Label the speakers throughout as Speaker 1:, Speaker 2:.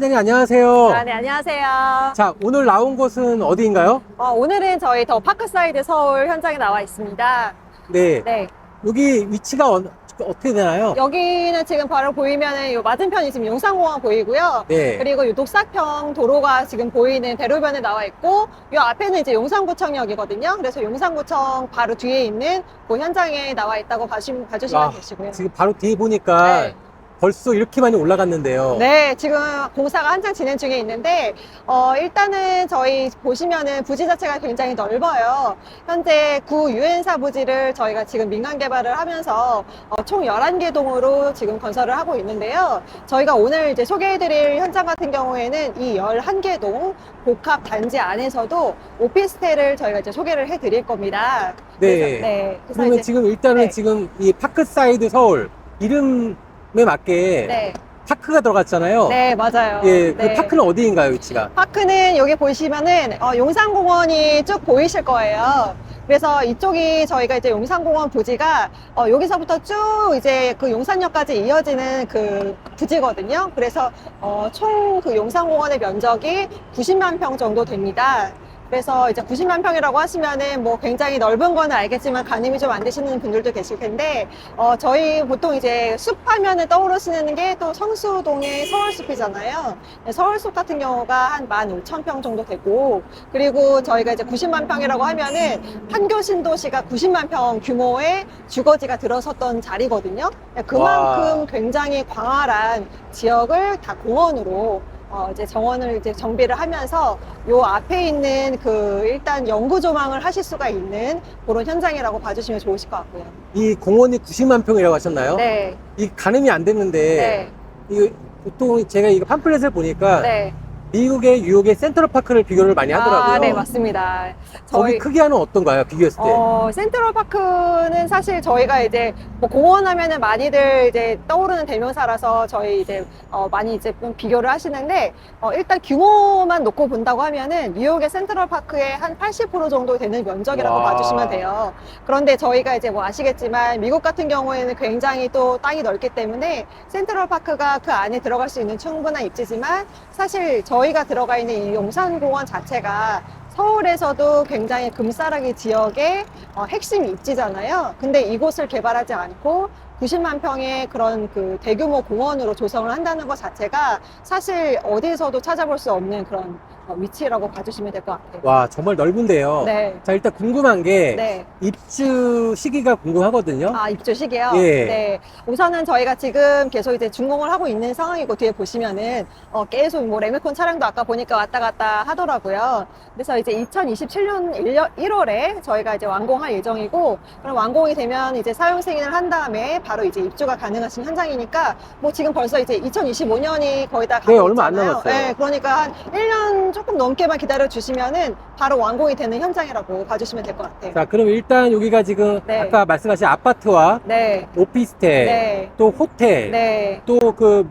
Speaker 1: 팀장님 안녕하세요.
Speaker 2: 아, 네, 안녕하세요.
Speaker 1: 자, 오늘 나온 곳은 어디인가요?
Speaker 2: 어, 오늘은 저희 더 파크사이드 서울 현장에 나와 있습니다.
Speaker 1: 네.
Speaker 2: 네.
Speaker 1: 여기 위치가 어, 떻게 되나요?
Speaker 2: 여기는 지금 바로 보이면은 요 맞은편이 지금 용산공원 보이고요.
Speaker 1: 네.
Speaker 2: 그리고 요 녹사평 도로가 지금 보이는 대로변에 나와 있고 요 앞에는 이제 용산구청역이거든요. 그래서 용산구청 바로 뒤에 있는 그 현장에 나와 있다고 봐주시면, 봐주시면
Speaker 1: 와,
Speaker 2: 되시고요.
Speaker 1: 지금 바로 뒤에 보니까
Speaker 2: 네.
Speaker 1: 벌써 이렇게 많이 올라갔는데요.
Speaker 2: 네, 지금 공사가 한창 진행 중에 있는데, 어, 일단은 저희 보시면은 부지 자체가 굉장히 넓어요. 현재 구 유엔사 부지를 저희가 지금 민간 개발을 하면서 어, 총 11개 동으로 지금 건설을 하고 있는데요. 저희가 오늘 이제 소개해드릴 현장 같은 경우에는 이 11개 동 복합 단지 안에서도 오피스텔을 저희가 이제 소개를 해드릴 겁니다.
Speaker 1: 네.
Speaker 2: 그래서, 네. 그래서
Speaker 1: 그러면
Speaker 2: 이제,
Speaker 1: 지금 일단은
Speaker 2: 네.
Speaker 1: 지금 이 파크사이드 서울 이름에 맞게
Speaker 2: 네.
Speaker 1: 파크가 들어갔잖아요.
Speaker 2: 네, 맞아요.
Speaker 1: 예, 그
Speaker 2: 네.
Speaker 1: 파크는 어디인가요, 위치가?
Speaker 2: 파크는 여기 보시면은 어, 용산공원이 쭉 보이실 거예요. 그래서 이쪽이 저희가 이제 용산공원 부지가 어, 여기서부터 쭉 이제 그 용산역까지 이어지는 그 부지거든요. 그래서 어, 총 그 용산공원의 면적이 90만 평 정도 됩니다. 그래서 이제 90만 평이라고 하시면은 뭐 굉장히 넓은 거는 알겠지만 가늠이 좀 안 되시는 분들도 계실 텐데 어 저희 보통 이제 숲 하면은 떠오르시는 게 또 성수동의 서울숲이잖아요. 네, 서울숲 같은 경우가 한 15,000평 정도 되고 그리고 저희가 이제 90만 평이라고 하면은 판교 신도시가 90만 평 규모의 주거지가 들어섰던 자리거든요. 네, 그만큼
Speaker 1: 와.
Speaker 2: 굉장히 광활한 지역을 다 공원으로 어, 이제 정원을 이제 정비를 하면서 요 앞에 있는 그 일단 연구 조망을 하실 수가 있는 그런 현장이라고 봐주시면 좋으실 것 같고요.
Speaker 1: 이 공원이 90만 평이라고 하셨나요?
Speaker 2: 네,
Speaker 1: 이 가늠이 안 됐는데
Speaker 2: 네,
Speaker 1: 이거 보통 제가 이거 팜플렛을 보니까
Speaker 2: 네.
Speaker 1: 미국의 뉴욕의 센트럴파크를 비교를 많이 하더라고요.
Speaker 2: 아, 네, 맞습니다.
Speaker 1: 거기 크기와는 어떤가요? 비교했을 때?
Speaker 2: 어, 센트럴파크는 사실 저희가 이제 뭐 공원 하면은 많이들 이제 떠오르는 대명사라서 저희 이제 어, 많이 이제 좀 비교를 하시는데 어, 일단 규모만 놓고 본다고 하면은 뉴욕의 센트럴파크의 한 80% 정도 되는 면적이라고
Speaker 1: 와.
Speaker 2: 봐주시면 돼요. 그런데 저희가 이제 뭐 아시겠지만 미국 같은 경우에는 굉장히 또 땅이 넓기 때문에 센트럴파크가 그 안에 들어갈 수 있는 충분한 입지지만 사실 저 희가 들어가 있는 이 용산공원 자체가 서울에서도 굉장히 금싸라기 지역의 어, 핵심 입지잖아요. 근데 이곳을 개발하지 않고 90만 평의 그런 그 대규모 공원으로 조성을 한다는 것 자체가 사실 어디에서도 찾아볼 수 없는 그런 어, 위치라고 봐주시면 될 것 같아요.
Speaker 1: 와 정말 넓은데요.
Speaker 2: 네.
Speaker 1: 자 일단 궁금한 게
Speaker 2: 네.
Speaker 1: 입주 시기가 궁금하거든요.
Speaker 2: 아, 입주 시기요?
Speaker 1: 예.
Speaker 2: 네. 우선은 저희가 지금 계속 이제 준공을 하고 있는 상황이고, 뒤에 보시면은, 어, 계속 뭐 레미콘 차량도 아까 보니까 왔다 갔다 하더라고요. 그래서 이제 2027년 1월에 저희가 이제 완공할 예정이고, 그럼 완공이 되면 이제 사용 승인을 한 다음에 바로 이제 입주가 가능하신 현장이니까, 뭐 지금 벌써 이제 2025년이 거의 다 가고
Speaker 1: 네, 얼마 안
Speaker 2: 있잖아요.
Speaker 1: 남았어요.
Speaker 2: 네, 그러니까 한 1년 조금 넘게만 기다려 주시면은 바로 완공이 되는 현장이라고 봐주시면 될 것 같아요.
Speaker 1: 자 그럼 일단 여기가 지금
Speaker 2: 네.
Speaker 1: 아까 말씀하신 아파트와
Speaker 2: 네.
Speaker 1: 오피스텔,
Speaker 2: 네.
Speaker 1: 또 호텔,
Speaker 2: 네.
Speaker 1: 또 그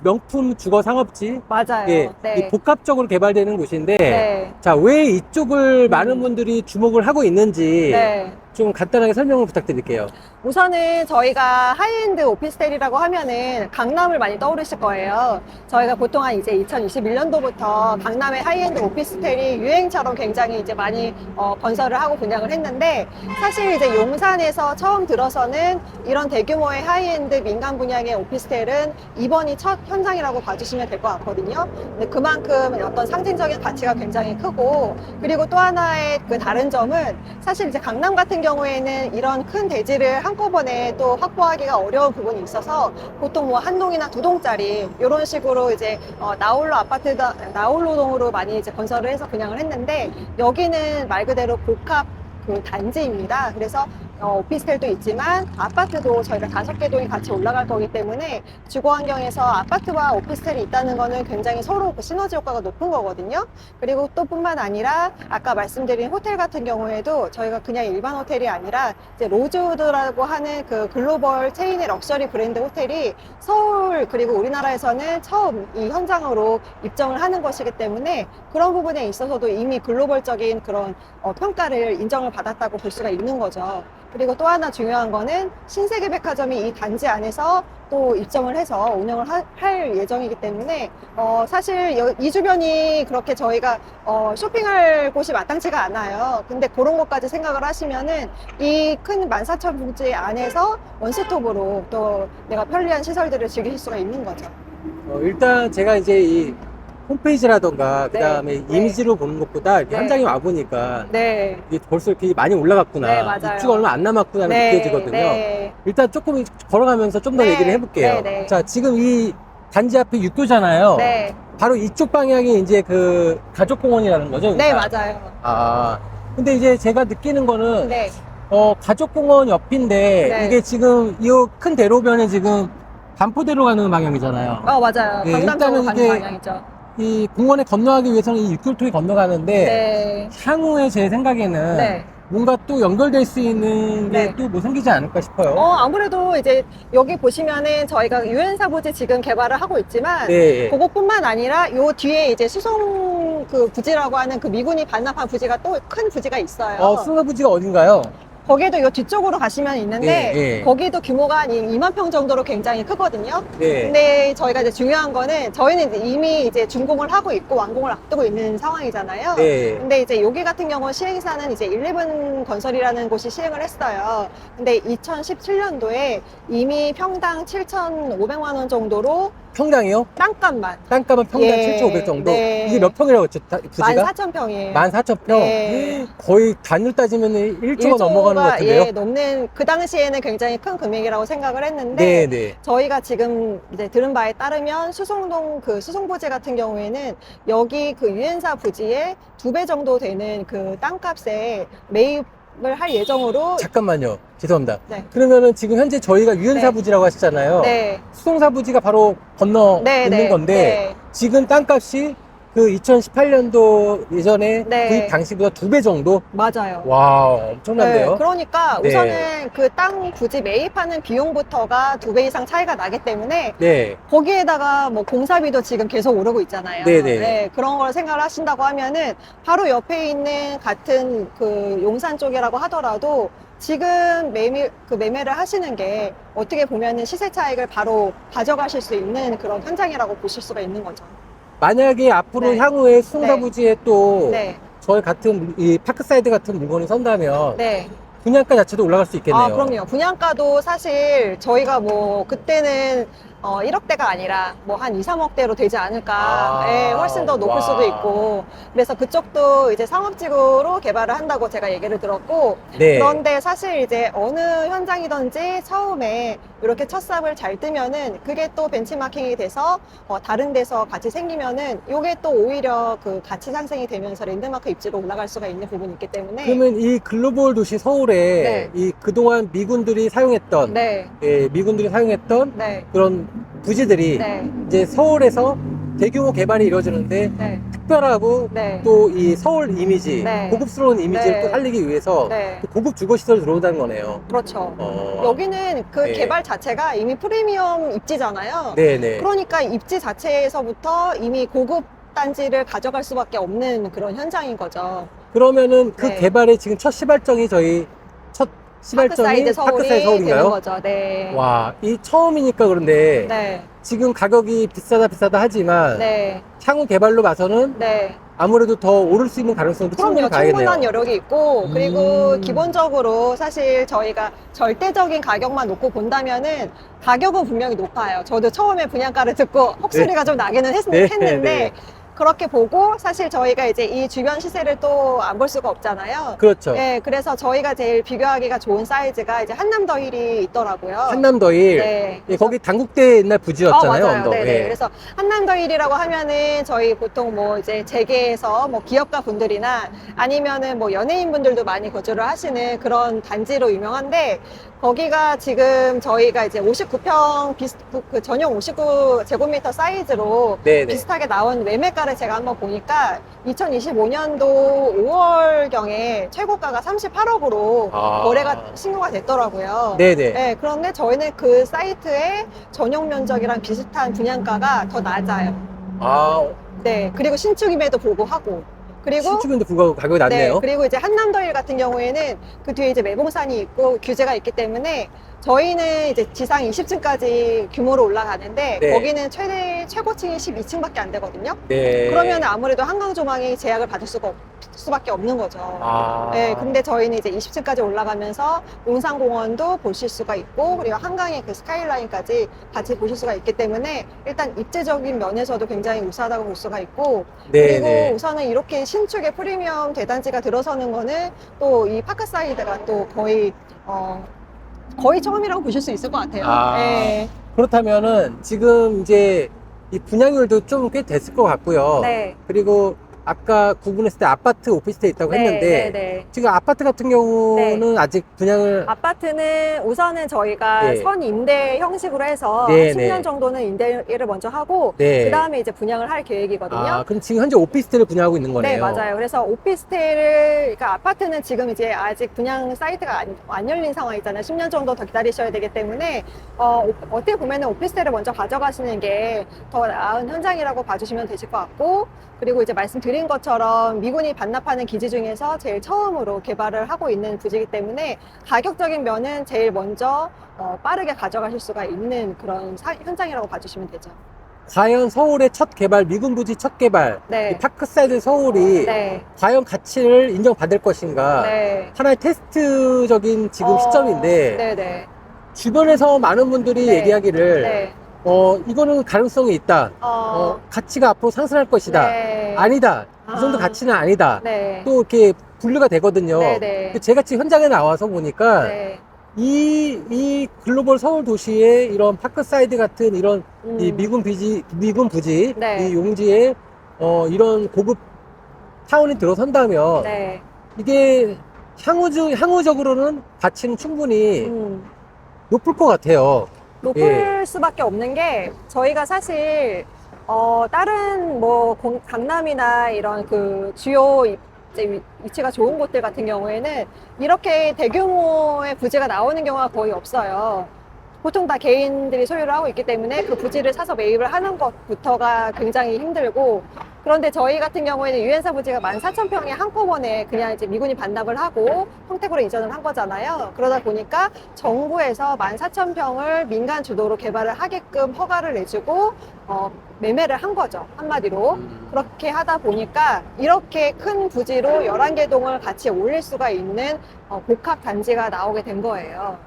Speaker 1: 명품 주거 상업지,
Speaker 2: 맞아요.
Speaker 1: 예,
Speaker 2: 네.
Speaker 1: 이 복합적으로 개발되는 곳인데,
Speaker 2: 네.
Speaker 1: 자 왜 이쪽을
Speaker 2: 음.
Speaker 1: 많은 분들이 주목을 하고 있는지
Speaker 2: 네.
Speaker 1: 좀 간단하게 설명을 부탁드릴게요.
Speaker 2: 우선은 저희가 하이엔드 오피스텔이라고 하면은 강남을 많이 떠오르실 거예요. 저희가 보통 한 이제 2021년도부터 강남의 하이엔드 오피스텔이 유행처럼 굉장히 이제 많이 어, 건설을 하고 분양을 했는데 사실 이제 용산에서 처음 들어서는 이런 대규모의 하이엔드 민간 분양의 오피스텔은 이번이 첫 현장이라고 봐주시면 될 것 같거든요. 근데 그만큼 어떤 상징적인 가치가 굉장히 크고 그리고 또 하나의 그 다른 점은 사실 이제 강남 같은 경우 에는 이런 큰 대지를 한꺼번에 또 확보하기가 어려운 부분이 있어서 보통 뭐 한 동이나 두 동짜리 이런 식으로 이제 어, 나홀로 아파트 나홀로동으로 많이 이제 건설을 해서 분양을 했는데 여기는 말 그대로 복합 그 단지입니다. 그래서 어, 오피스텔도 있지만 아파트도 저희가 다섯 개 동이 같이 올라갈 거기 때문에 주거 환경에서 아파트와 오피스텔이 있다는 거는 굉장히 서로 그 시너지 효과가 높은 거거든요. 그리고 또 뿐만 아니라 아까 말씀드린 호텔 같은 경우에도 저희가 그냥 일반 호텔이 아니라 이제 로즈우드라고 하는 그 글로벌 체인의 럭셔리 브랜드 호텔이 서울 그리고 우리나라에서는 처음 이 현장으로 입점을 하는 것이기 때문에 그런 부분에 있어서도 이미 글로벌적인 그런 어, 평가를 인정을 받았다고 볼 수가 있는 거죠. 그리고 또 하나 중요한 거는 신세계 백화점이 이 단지 안에서 또 입점을 해서 운영을 하- 할 예정이기 때문에 어, 사실 여- 이 주변이 그렇게 저희가 어, 쇼핑할 곳이 마땅치가 않아요. 근데 그런 것까지 생각을 하시면은 이큰 14,000부지 안에서 원스톱으로 또 내가 편리한 시설들을 즐기실 수가 있는 거죠.
Speaker 1: 어, 일단 제가 이제 이 홈페이지라던가
Speaker 2: 네.
Speaker 1: 그다음에
Speaker 2: 네.
Speaker 1: 이미지로 보는 것보다 이렇게
Speaker 2: 네.
Speaker 1: 현장에 와 보니까
Speaker 2: 네.
Speaker 1: 이게 벌써 이렇게 많이 올라갔구나.
Speaker 2: 네, 맞아요.
Speaker 1: 입주가 얼마 안 남았구나
Speaker 2: 네.
Speaker 1: 느껴지거든요.
Speaker 2: 네.
Speaker 1: 일단 조금 걸어가면서 좀 더
Speaker 2: 네.
Speaker 1: 얘기를 해볼게요.
Speaker 2: 네, 네.
Speaker 1: 자, 지금 이 단지 앞에 육교잖아요.
Speaker 2: 네.
Speaker 1: 바로 이쪽 방향이 이제 그 가족공원이라는 거죠?
Speaker 2: 네,
Speaker 1: 그러니까?
Speaker 2: 맞아요.
Speaker 1: 아, 근데 이제 제가 느끼는 거는
Speaker 2: 네.
Speaker 1: 어, 가족공원 옆인데
Speaker 2: 네.
Speaker 1: 이게 지금 이 큰 대로변에 지금 반포대로 가는 방향이잖아요.
Speaker 2: 어, 맞아요.
Speaker 1: 네,
Speaker 2: 강남 쪽으로
Speaker 1: 일단은
Speaker 2: 가는
Speaker 1: 이게
Speaker 2: 방향이죠.
Speaker 1: 이 공원에 건너가기 위해서는 이 육교를 통해 건너가는데
Speaker 2: 네.
Speaker 1: 향후에 제 생각에는
Speaker 2: 네.
Speaker 1: 뭔가 또 연결될 수 있는
Speaker 2: 네.
Speaker 1: 게또뭐 생기지 않을까 싶어요.
Speaker 2: 어, 아무래도 이제 여기 보시면은 저희가 유엔사 부지 지금 개발을 하고 있지만
Speaker 1: 네.
Speaker 2: 그것뿐만 아니라 요 뒤에 이제 수송 그 부지라고 하는 그 미군이 반납한 부지가 또 큰 부지가 있어요.
Speaker 1: 어, 수너부지가 어딘가요?
Speaker 2: 거기도 요 뒤쪽으로 가시면 있는데
Speaker 1: 네, 네.
Speaker 2: 거기도 규모가 한 2만 평 정도로 굉장히 크거든요.
Speaker 1: 네.
Speaker 2: 근데 저희가 이제 중요한 거는 저희는 이제 이미 이제 준공을 하고 있고 완공을 앞두고 있는 상황이잖아요.
Speaker 1: 네.
Speaker 2: 근데 이제 여기 같은 경우 시행사는 이제 11 건설이라는 곳이 시행을 했어요. 근데 2017년도에 이미 평당 7,500만 원 정도로
Speaker 1: 평당이요?
Speaker 2: 땅값만
Speaker 1: 땅값은 평당
Speaker 2: 예,
Speaker 1: 7,500 정도?
Speaker 2: 네.
Speaker 1: 이게 몇 평이라고 했죠? 다- 부지가?
Speaker 2: 14,000평이에요.
Speaker 1: 14,000평?
Speaker 2: 네.
Speaker 1: 거의 단율 따지면 1조가 넘어가는 것 같은데요?
Speaker 2: 예, 넘는 그 당시에는 굉장히 큰 금액이라고 생각을 했는데
Speaker 1: 네, 네.
Speaker 2: 저희가 지금 이제 들은 바에 따르면 수송동 그 수송부지 같은 경우에는 여기 그 유엔사 부지에 두배 정도 되는 그 땅값에 매입을 할 예정으로
Speaker 1: 잠깐만요. 죄송합니다.
Speaker 2: 네.
Speaker 1: 그러면은 지금 현재 저희가 유엔사
Speaker 2: 네.
Speaker 1: 부지라고 하시잖아요.
Speaker 2: 네.
Speaker 1: 수송사 부지가 바로 건너
Speaker 2: 네,
Speaker 1: 있는
Speaker 2: 네,
Speaker 1: 건데
Speaker 2: 네.
Speaker 1: 지금 땅값이 그 2018년도 예전에
Speaker 2: 네.
Speaker 1: 구입 당시보다 두 배 정도?
Speaker 2: 맞아요.
Speaker 1: 와, 엄청난데요?
Speaker 2: 네, 그러니까
Speaker 1: 네.
Speaker 2: 우선은 그땅 부지 매입하는 비용부터가 두 배 이상 차이가 나기 때문에
Speaker 1: 네.
Speaker 2: 거기에다가 뭐 공사비도 지금 계속 오르고 있잖아요.
Speaker 1: 네네.
Speaker 2: 그런 걸 생각을 하신다고 하면은 바로 옆에 있는 같은 그 용산 쪽이라고 하더라도 지금 매매, 그 매매를 하시는 게 어떻게 보면은 시세 차익을 바로 가져가실 수 있는 그런 현장이라고 보실 수가 있는 거죠.
Speaker 1: 만약에 앞으로
Speaker 2: 네.
Speaker 1: 향후에 수송사
Speaker 2: 네.
Speaker 1: 부지에 또
Speaker 2: 네.
Speaker 1: 저희 같은 이 파크사이드 같은 물건이 선다면
Speaker 2: 네.
Speaker 1: 분양가 자체도 올라갈 수 있겠네요.
Speaker 2: 아, 그럼요. 분양가도 사실 저희가 뭐 그때는 어, 1억대가 아니라 뭐 한 2, 3억대로 되지 않을까.
Speaker 1: 아,
Speaker 2: 예, 훨씬 더 높을
Speaker 1: 와.
Speaker 2: 수도 있고. 그래서 그쪽도 이제 상업지구로 개발을 한다고 제가 얘기를 들었고.
Speaker 1: 네.
Speaker 2: 그런데 사실 이제 어느 현장이든지 처음에 이렇게 첫 삽을 잘 뜨면은 그게 또 벤치마킹이 돼서 어, 다른 데서 같이 생기면은 이게 또 오히려 그 가치 상승이 되면서 랜드마크 입지로 올라갈 수가 있는 부분이 있기 때문에.
Speaker 1: 그러면 이 글로벌 도시 서울에
Speaker 2: 네.
Speaker 1: 이 그동안 미군들이 사용했던
Speaker 2: 네,
Speaker 1: 예, 미군들이 사용했던
Speaker 2: 네,
Speaker 1: 그런 부지들이
Speaker 2: 네,
Speaker 1: 이제 서울에서 대규모 개발이 이루어지는데
Speaker 2: 네,
Speaker 1: 특별하고
Speaker 2: 네.
Speaker 1: 또 이 서울 이미지,
Speaker 2: 네.
Speaker 1: 고급스러운 이미지를
Speaker 2: 네.
Speaker 1: 또 살리기 위해서
Speaker 2: 네.
Speaker 1: 또 고급 주거 시설이 들어온다는 거네요.
Speaker 2: 그렇죠.
Speaker 1: 어.
Speaker 2: 여기는 그
Speaker 1: 네.
Speaker 2: 개발 자체가 이미 프리미엄 입지잖아요.
Speaker 1: 네네.
Speaker 2: 그러니까 입지 자체에서부터 이미 고급 단지를 가져갈 수밖에 없는 그런 현장인 거죠.
Speaker 1: 그러면은 그
Speaker 2: 네.
Speaker 1: 개발의 지금 첫 시발점이 저희 첫 시발점이
Speaker 2: 파크사이드 서울이
Speaker 1: 파크사이드
Speaker 2: 되는
Speaker 1: 서울인가요?
Speaker 2: 거죠. 네.
Speaker 1: 와, 이 처음이니까 그런데
Speaker 2: 네.
Speaker 1: 지금 가격이 비싸다 비싸다 하지만
Speaker 2: 네.
Speaker 1: 향후 개발로 봐서는
Speaker 2: 네.
Speaker 1: 아무래도 더 오를 수 있는 가능성도 충분히
Speaker 2: 그럼요.
Speaker 1: 가야겠네요.
Speaker 2: 충분한 여력이 있고, 그리고
Speaker 1: 음.
Speaker 2: 기본적으로 사실 저희가 절대적인 가격만 놓고 본다면은 가격은 분명히 높아요. 저도 처음에 분양가를 듣고 헉소리가 좀 나기는 했,
Speaker 1: 네,
Speaker 2: 는데
Speaker 1: 네.
Speaker 2: 그렇게 보고 사실 저희가 이제 이 주변 시세를 또 안 볼 수가 없잖아요.
Speaker 1: 그렇죠.
Speaker 2: 네, 그래서 저희가 제일 비교하기가 좋은 사이즈가 이제 한남더힐이 있더라고요.
Speaker 1: 한남더일
Speaker 2: 네.
Speaker 1: 예, 거기 당국대 옛날 부지였잖아요.
Speaker 2: 어, 맞아요.
Speaker 1: 언덕.
Speaker 2: 네네.
Speaker 1: 예.
Speaker 2: 그래서 한남더일이라고 하면은 저희 보통 뭐 이제 재계에서 뭐 기업가 분들이나 아니면은 뭐 연예인 분들도 많이 거주를 하시는 그런 단지로 유명한데 거기가 지금 저희가 이제 59평 비스, 그- 그 전용 59제곱미터 사이즈로
Speaker 1: 네네.
Speaker 2: 비슷하게 나온 매매가 를 제가 한번 보니까 2025년도 5월경에 최고가가 38억으로
Speaker 1: 아.
Speaker 2: 거래가 신고가 됐더라고요.
Speaker 1: 네네.
Speaker 2: 네, 그런데 저희는 그 사이트의 전용 면적이랑 비슷한 분양가가 더 낮아요.
Speaker 1: 아,
Speaker 2: 네, 그리고 신축임에도 불구하고. 그리고
Speaker 1: 신축인데 불구하고 가격이 낮네요.
Speaker 2: 네, 그리고 이제 한남더일 같은 경우에는 그 뒤에 이제 매봉산이 있고 규제가 있기 때문에 저희는 이제 지상 20층까지 규모로 올라가는데
Speaker 1: 네.
Speaker 2: 거기는 최대 최고층이 12층밖에 안 되거든요.
Speaker 1: 네.
Speaker 2: 그러면 아무래도 한강 조망이 제약을 받을 수가 없, 수밖에 없는 거죠.
Speaker 1: 아.
Speaker 2: 네, 근데 저희는 이제 20층까지 올라가면서 용산공원도 보실 수가 있고 그리고 한강의 그 스카이라인까지 같이 보실 수가 있기 때문에 일단 입지적인 면에서도 굉장히 우수하다고 볼 수가 있고
Speaker 1: 네,
Speaker 2: 그리고
Speaker 1: 네.
Speaker 2: 우선은 이렇게 신축의 프리미엄 대단지가 들어서는 거는 또 이 파크사이드가 또 거의 어 거의 처음이라고 보실 수 있을 것 같아요.
Speaker 1: 아.
Speaker 2: 네.
Speaker 1: 그렇다면은 지금 이제 이 분양률도 좀 꽤 됐을 것 같고요.
Speaker 2: 네.
Speaker 1: 그리고 아까 구분했을 때 아파트 오피스텔 있다고
Speaker 2: 네,
Speaker 1: 했는데
Speaker 2: 네, 네.
Speaker 1: 지금 아파트 같은 경우는 아직 분양을
Speaker 2: 아파트는 우선은 저희가
Speaker 1: 네.
Speaker 2: 선임대 형식으로 해서
Speaker 1: 네,
Speaker 2: 10년
Speaker 1: 네.
Speaker 2: 정도는 임대를 먼저 하고
Speaker 1: 네.
Speaker 2: 그 다음에 이제 분양을 할 계획이거든요.
Speaker 1: 아, 그럼 지금 현재 오피스텔을 분양하고 있는 거네요.
Speaker 2: 네, 맞아요. 그래서 오피스텔을, 그러니까 아파트는 지금 이제 아직 분양 사이트가 안, 안 열린 상황이잖아요. 10년 정도 더 기다리셔야 되기 때문에, 어, 오- 어떻게 보면은 오피스텔을 먼저 가져가시는 게 더 나은 현장이라고 봐주시면 되실 것 같고, 그리고 이제 말씀드린 것처럼 미군이 반납하는 기지 중에서 제일 처음으로 개발을 하고 있는 부지이기 때문에 가격적인 면은 제일 먼저 어, 빠르게 가져가실 수가 있는 그런 사- 현장이라고 봐주시면 되죠.
Speaker 1: 과연 서울의 첫 개발, 미군 부지 첫 개발,
Speaker 2: 네.
Speaker 1: 이 파크사이드 서울이
Speaker 2: 네.
Speaker 1: 과연 가치를 인정받을 것인가?
Speaker 2: 네.
Speaker 1: 하나의 테스트적인 지금
Speaker 2: 어,
Speaker 1: 시점인데
Speaker 2: 네네.
Speaker 1: 주변에서 많은 분들이
Speaker 2: 네.
Speaker 1: 얘기하기를
Speaker 2: 네.
Speaker 1: 어 이거는 가능성이 있다. 어,
Speaker 2: 어,
Speaker 1: 가치가 앞으로 상승할 것이다.
Speaker 2: 네.
Speaker 1: 아니다. 이 정도
Speaker 2: 아.
Speaker 1: 가치는 아니다.
Speaker 2: 네.
Speaker 1: 또 이렇게 분류가 되거든요.
Speaker 2: 네 네.
Speaker 1: 제가 지금 현장에 나와서 보니까
Speaker 2: 네.
Speaker 1: 이, 이 글로벌 서울 도시의 이런 파크사이드 같은 이런
Speaker 2: 음.
Speaker 1: 이 미군 비지, 미군 부지,
Speaker 2: 네.
Speaker 1: 이 용지에 어, 이런 고급 타운이 들어선다면
Speaker 2: 네.
Speaker 1: 이게 향후적, 향후적으로는 가치는 충분히
Speaker 2: 음.
Speaker 1: 높을 것 같아요.
Speaker 2: 높을
Speaker 1: 예.
Speaker 2: 수밖에 없는 게 저희가 사실 어 다른 뭐 공- 강남이나 이런 그 주요 이- 이제 위- 위치가 좋은 곳들 같은 경우에는 이렇게 대규모의 부지가 나오는 경우가 거의 없어요. 보통 다 개인들이 소유를 하고 있기 때문에 그 부지를 사서 매입을 하는 것부터가 굉장히 힘들고 그런데 저희 같은 경우에는 유엔사 부지가 14,000평에 한꺼번에 그냥 이제 미군이 반납을 하고 평택으로 이전을 한 거잖아요. 그러다 보니까 정부에서 14,000평을 민간 주도로 개발을 하게끔 허가를 내주고 어, 매매를 한 거죠. 한마디로. 그렇게 하다 보니까 이렇게 큰 부지로 11개 동을 같이 올릴 수가 있는 어, 복합 단지가 나오게 된 거예요.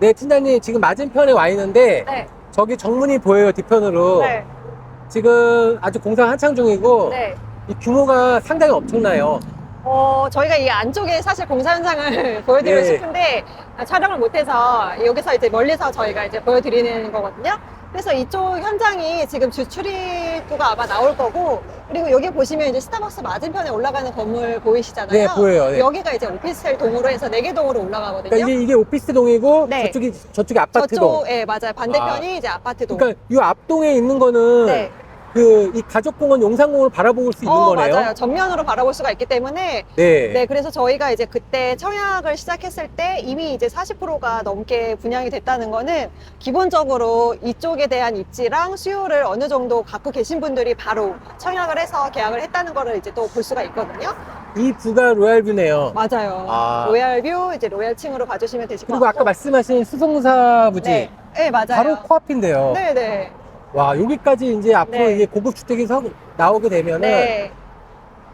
Speaker 1: 네, 팀장님 지금 맞은편에 와 있는데
Speaker 2: 네.
Speaker 1: 저기 정문이 보여요, 뒤편으로.
Speaker 2: 네.
Speaker 1: 지금 아주 공사 한창 중이고
Speaker 2: 네.
Speaker 1: 이 규모가 상당히 엄청나요.
Speaker 2: 어, 저희가 이 안쪽에 사실 공사 현장을 보여드리고
Speaker 1: 네.
Speaker 2: 싶은데 아, 촬영을 못해서 여기서 이제 멀리서 저희가 이제 보여드리는 거거든요. 그래서 이쪽 현장이 지금 주 출입구가 아마 나올 거고 그리고 여기 보시면 이제 스타벅스 맞은편에 올라가는 건물 보이시잖아요.
Speaker 1: 네, 보여요. 네.
Speaker 2: 여기가 이제 오피스텔 동으로 해서 네 개 동으로 올라가거든요.
Speaker 1: 그러니까 이게, 이게 오피스 동이고
Speaker 2: 네.
Speaker 1: 저쪽이 저쪽이 아파트 동.
Speaker 2: 저쪽, 예, 맞아요. 반대편이 이제 아파트 동.
Speaker 1: 그러니까 이 앞동에 있는 거는
Speaker 2: 네.
Speaker 1: 그 이 가족공원 용산공원을 바라볼 수 있는
Speaker 2: 어,
Speaker 1: 거네요.
Speaker 2: 맞아요. 전면으로 바라볼 수가 있기 때문에
Speaker 1: 네.
Speaker 2: 네, 그래서 저희가 이제 그때 청약을 시작했을 때 이미 이제 40%가 넘게 분양이 됐다는 거는 기본적으로 이쪽에 대한 입지랑 수요를 어느 정도 갖고 계신 분들이 바로 청약을 해서 계약을 했다는 거를 이제 또 볼 수가 있거든요.
Speaker 1: 이 부가 로얄뷰네요.
Speaker 2: 맞아요.
Speaker 1: 아.
Speaker 2: 로얄뷰 이제 로얄층으로 봐주시면 되실 것
Speaker 1: 그리고
Speaker 2: 같고.
Speaker 1: 아까 말씀하신 수송사 부지
Speaker 2: 네, 네 맞아요.
Speaker 1: 바로 코앞인데요.
Speaker 2: 네, 네,
Speaker 1: 와 여기까지 이제 앞으로
Speaker 2: 네.
Speaker 1: 이제 고급 주택이 서, 나오게 되면은
Speaker 2: 네.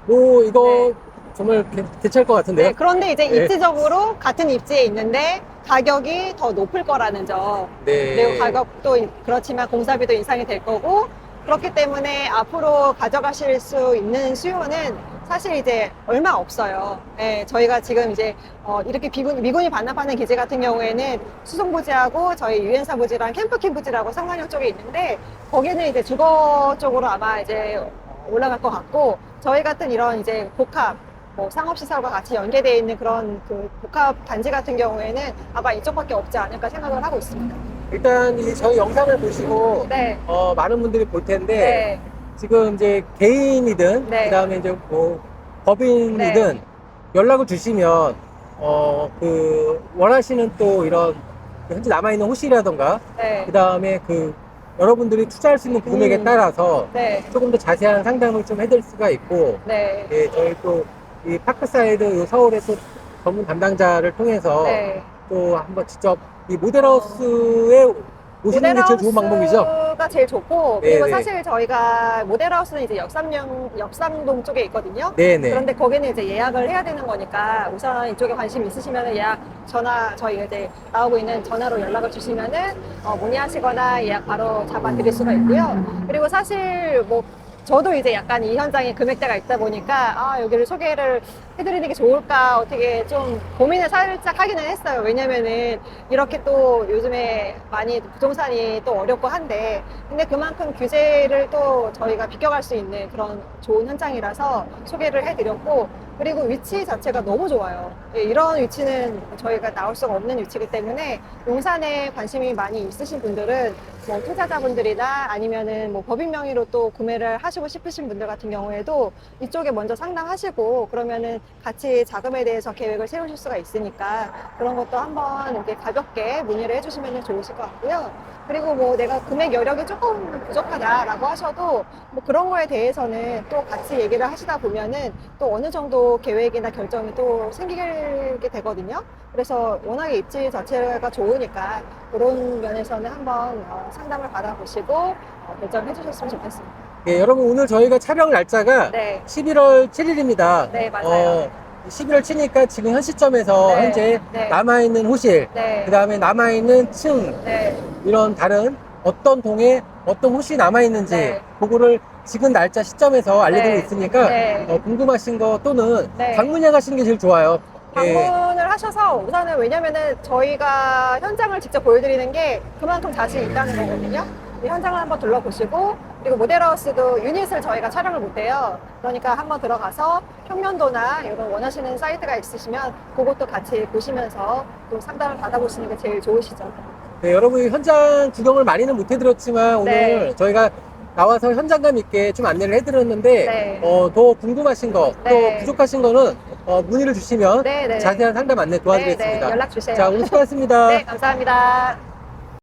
Speaker 1: 뭐 이거
Speaker 2: 네.
Speaker 1: 정말 개- 괜찮을 것 같은데요.
Speaker 2: 네, 그런데 이제
Speaker 1: 네.
Speaker 2: 입지적으로 같은 입지에 있는데 가격이 더 높을 거라는 점.
Speaker 1: 네.
Speaker 2: 그리고 가격도 이- 그렇지만 공사비도 인상이 될 거고 그렇기 때문에 앞으로 가져가실 수 있는 수요는 사실 이제 얼마 없어요. 예, 저희가 지금 이제 어, 이렇게 비군, 미군이 반납하는 기지 같은 경우에는 수송부지하고 저희 유엔사 부지랑 캠프킴 부지라고 상관역 쪽에 있는데 거기는 이제 주거 쪽으로 아마 이제 올라갈 것 같고 저희 같은 이런 이제 복합 뭐 상업시설과 같이 연계되어 있는 그런 그 복합 단지 같은 경우에는 아마 이쪽밖에 없지 않을까 생각을 하고 있습니다.
Speaker 1: 일단 이 저희 영상을 보시고
Speaker 2: 네.
Speaker 1: 어, 많은 분들이 볼 텐데
Speaker 2: 네.
Speaker 1: 지금 이제 개인이든
Speaker 2: 네.
Speaker 1: 그다음에 이제 뭐 법인이든 연락을 주시면 어 그 원하시는 또 이런 그 현재 남아 있는 호실이라던가
Speaker 2: 네.
Speaker 1: 그다음에 그 여러분들이 투자할 수 있는 금액에
Speaker 2: 음.
Speaker 1: 따라서
Speaker 2: 네,
Speaker 1: 조금 더 자세한 상담을 좀 해드릴 수가 있고,
Speaker 2: 네,
Speaker 1: 예, 저희 또 이 파크사이드 요 서울의 또 전문 담당자를 통해서
Speaker 2: 네.
Speaker 1: 또 한번 직접 이 모델하우스에 오시는 게 제일 좋은 방법이죠.
Speaker 2: 모델하우스가 제일 좋고 그리고
Speaker 1: 네네.
Speaker 2: 사실 저희가 모델하우스는 이제 역삼령 역삼동 쪽에 있거든요.
Speaker 1: 네네.
Speaker 2: 그런데 거기는 이제 예약을 해야 되는 거니까 우선 이쪽에 관심 있으시면 예약 전화 저희가 이제 나오고 있는 전화로 연락을 주시면은 어, 문의하시거나 예약 바로 잡아드릴 수가 있고요. 그리고 사실 뭐 저도 이제 약간 이 현장에 금액대가 있다 보니까 아 여기를 소개를 해드리는 게 좋을까 어떻게 좀 고민을 살짝 하기는 했어요. 왜냐면은 이렇게 또 요즘에 많이 부동산이 또 어렵고 한데 근데 그만큼 규제를 또 저희가 비껴갈 수 있는 그런 좋은 현장이라서 소개를 해드렸고 그리고 위치 자체가 너무 좋아요. 예, 이런 위치는 저희가 나올 수가 없는 위치이기 때문에 용산에 관심이 많이 있으신 분들은 뭐 투자자분들이나 아니면은 뭐 법인 명의로 또 구매를 하시고 싶으신 분들 같은 경우에도 이쪽에 먼저 상담하시고 그러면은 같이 자금에 대해서 계획을 세우실 수가 있으니까 그런 것도 한번 이렇게 가볍게 문의를 해주시면 좋으실 것 같고요. 그리고 뭐 내가 금액 여력이 조금 부족하다라고 하셔도 뭐 그런 거에 대해서는 또 같이 얘기를 하시다 보면은 또 어느 정도 계획이나 결정이 또 생기게 되거든요. 그래서 워낙에 입지 자체가 좋으니까 그런 면에서는 한번 어, 상담을 받아보시고 어, 결정해 주셨으면 좋겠습니다.
Speaker 1: 예, 여러분 오늘 저희가 촬영 날짜가
Speaker 2: 네.
Speaker 1: 11월 7일입니다.
Speaker 2: 네, 맞아요.
Speaker 1: 11월 7일이니까 지금 현 시점에서
Speaker 2: 네,
Speaker 1: 현재
Speaker 2: 네.
Speaker 1: 남아있는 호실,
Speaker 2: 네.
Speaker 1: 그 다음에 남아있는 층,
Speaker 2: 네.
Speaker 1: 이런 다른 어떤 동에 어떤 호실이 남아있는지,
Speaker 2: 네.
Speaker 1: 그거를 지금 날짜 시점에서 알려드리고
Speaker 2: 네.
Speaker 1: 있으니까
Speaker 2: 네.
Speaker 1: 어, 궁금하신 거 또는
Speaker 2: 네.
Speaker 1: 방문해 가시는 게 제일 좋아요. 예.
Speaker 2: 방문을 하셔서 우선은 왜냐면은 저희가 현장을 직접 보여드리는 게 그만큼 자신 있다는 거거든요. 이 현장을 한번 둘러보시고 그리고 모델하우스도 유닛을 저희가 촬영을 못해요. 그러니까 한번 들어가서 평면도나 이런 원하시는 사이트가 있으시면 그것도 같이 보시면서 또 상담을 받아보시는 게 제일 좋으시죠.
Speaker 1: 네, 여러분 현장 구경을 많이는 못 해드렸지만 오늘
Speaker 2: 네.
Speaker 1: 저희가 나와서 현장감 있게 좀 안내를 해드렸는데
Speaker 2: 네.
Speaker 1: 어, 더 궁금하신 거,
Speaker 2: 네.
Speaker 1: 또 부족하신 거는 어, 문의를 주시면
Speaker 2: 네, 네.
Speaker 1: 자세한 상담 안내
Speaker 2: 네,
Speaker 1: 도와드리겠습니다.
Speaker 2: 네, 연락 주세요.
Speaker 1: 자, 오늘 수고하셨습니다.
Speaker 2: 네, 감사합니다.